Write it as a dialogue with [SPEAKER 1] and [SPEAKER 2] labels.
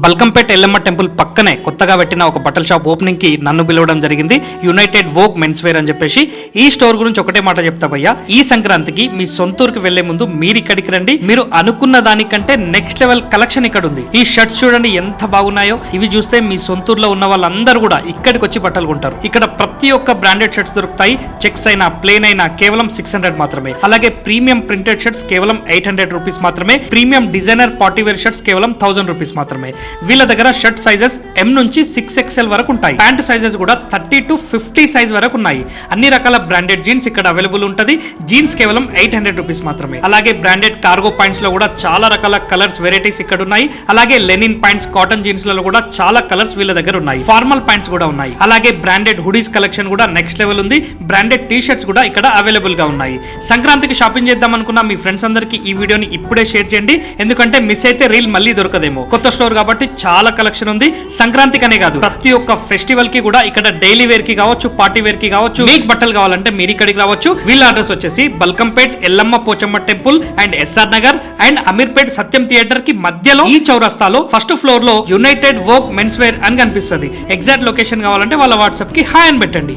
[SPEAKER 1] Balkampet Yellamma temple పక్కనే కొత్తగా పెట్టిన ఒక బట్టల షాప్ ఓపెనింగ్కి నన్ను పిలవడం జరిగింది. యునైటెడ్ వోక్ మెన్స్ వేర్ అని చెప్పేసి ఈ స్టోర్ గురించి ఒకటే మాట చెప్తా భయ్యా. ఈ సంక్రాంతికి మీ సొంతూరుకి వెళ్ళే ముందు మీరు ఇక్కడికి రండి. మీరు అనుకున్న దానికంటే నెక్స్ట్ లెవెల్ కలెక్షన్ ఇక్కడ ఉంది. ఈ షర్ట్స్ చూడండి ఎంత బాగున్నాయో. ఇవి చూస్తే మీ సొంతూరులో ఉన్న వాళ్ళందరూ కూడా ఇక్కడికి వచ్చి బట్టలు కొంటారు. ఇక్కడ ప్రతి ఒక్క బ్రాండెడ్ షర్ట్స్ దొరుకుతాయి. చెక్స్ అయినా ప్లేన్ అయినా కేవలం సిక్స్ హండ్రెడ్ మాత్రమే. అలాగే ప్రీమియం ప్రింటెడ్ షర్ట్స్ కేవలం ఎయిట్ హండ్రెడ్ రూపీస్ మాత్రమే. Premium designer party wear shirts కేవలం థౌసండ్ రూపీస్ మాత్రమే. వీళ్ళ దగ్గర షర్ట్ సైజెస్ ఎం నుంచి సిక్స్ ఎక్స్ఎల్ వరకు ఉంటాయి. ప్యాంట్ సైజెస్ కూడా థర్టీ టు ఫిఫ్టీ సైజ్ వరకు ఉన్నాయి. అన్ని రకాల బ్రాండెడ్ జీన్స్ ఇక్కడ అవైలబుల్ ఉంటది. జీన్స్ కేవలం ఎయిట్ హండ్రెడ్ రూపీస్ మాత్రమే. అలాగే బ్రాండెడ్ కార్గో పాయింట్స్లో కూడా చాలా రకాల కలర్స్ వెరైటీస్ ఇక్కడ ఉన్నాయి. అలాగే లెనిన్ పాయింట్స్ కాటన్ జీన్స్లలో కూడా చాలా కలర్స్ వీళ్ళ దగ్గర ఉన్నాయి. ఫార్మల్ పాయింట్స్ కూడా ఉన్నాయి. అలాగే బ్రాండెడ్ హుడీస్ కలెక్షన్ కూడా నెక్స్ట్ లెవెల్ ఉంది. బ్రాండెడ్ టీ షర్ట్స్ కూడా ఇక్కడ అవైలబుల్గా ఉన్నాయి. సంక్రాంతికి షాపింగ్ చేద్దాం అనుకున్న మీ ఫ్రెండ్స్ అందరికి ఈ వీడియోని ఇప్పుడే షేర్ చేయండి. ఎందుకంటే మిస్ అయితే రీల్ మళ్ళీ దొరకదేమో. కొత్త స్టోర్ కాబట్టి చాలా కలెక్షన్ ఉంది. సంక్రాంతికి అనే కాదు. ప్రతి ఒక్క ఫెస్టివల్కి కూడా ఇక్కడ డైలీ వేర్కి కావచ్చు పార్టీ వేర్కి కావచ్చు మీకు బట్టలు కావాలంటే మీరు ఇక్కడికి రావచ్చు. వీళ్ళ అడ్రస్ వచ్చేసి Balkampet Yellamma Pochamma temple and SR Nagar and Ameerpet Sathyam థియేటర్కి మధ్యలో ఈ చౌరస్తాలో ఫస్ట్ ఫ్లోర్లో యునైటెడ్ వర్క్ మెన్స్ వేర్ అని కనిపిస్తుంది. ఎగ్జాక్ట్ లొకేషన్ కావాలంటే వాళ్ళ వాట్సాప్కి హాయ్ అని పెట్టండి.